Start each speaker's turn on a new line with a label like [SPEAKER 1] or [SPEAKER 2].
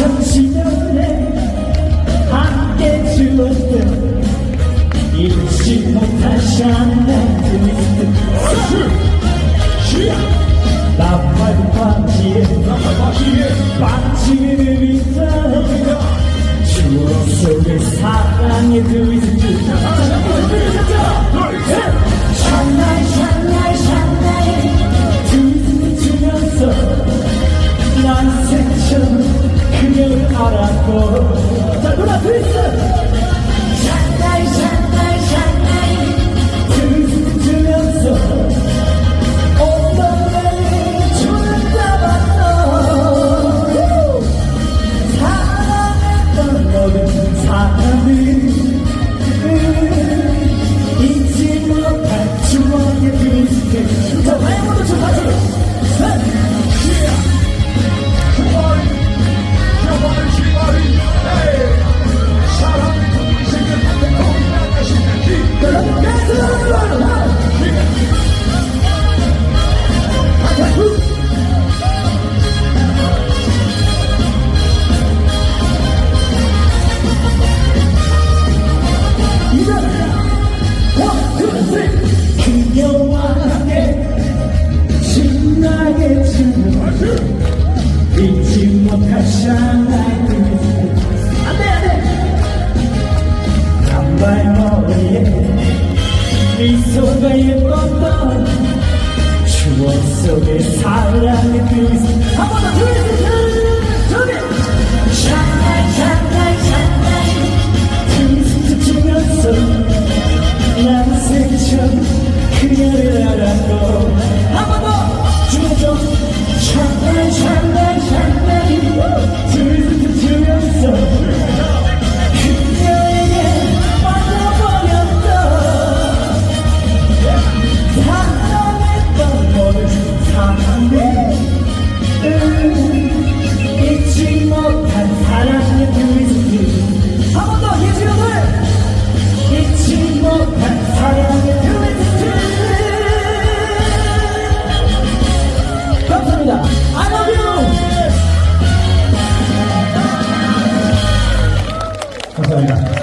[SPEAKER 1] 2010년에 함께 주었던 잊지 못할 샤넬 트위스트 나팔 반지에 반지에 반지에 주로 속에 사랑의 트위스트 Listen. 여러 미소가 예뻤던 추억 속의 사랑의 트위스트 한번더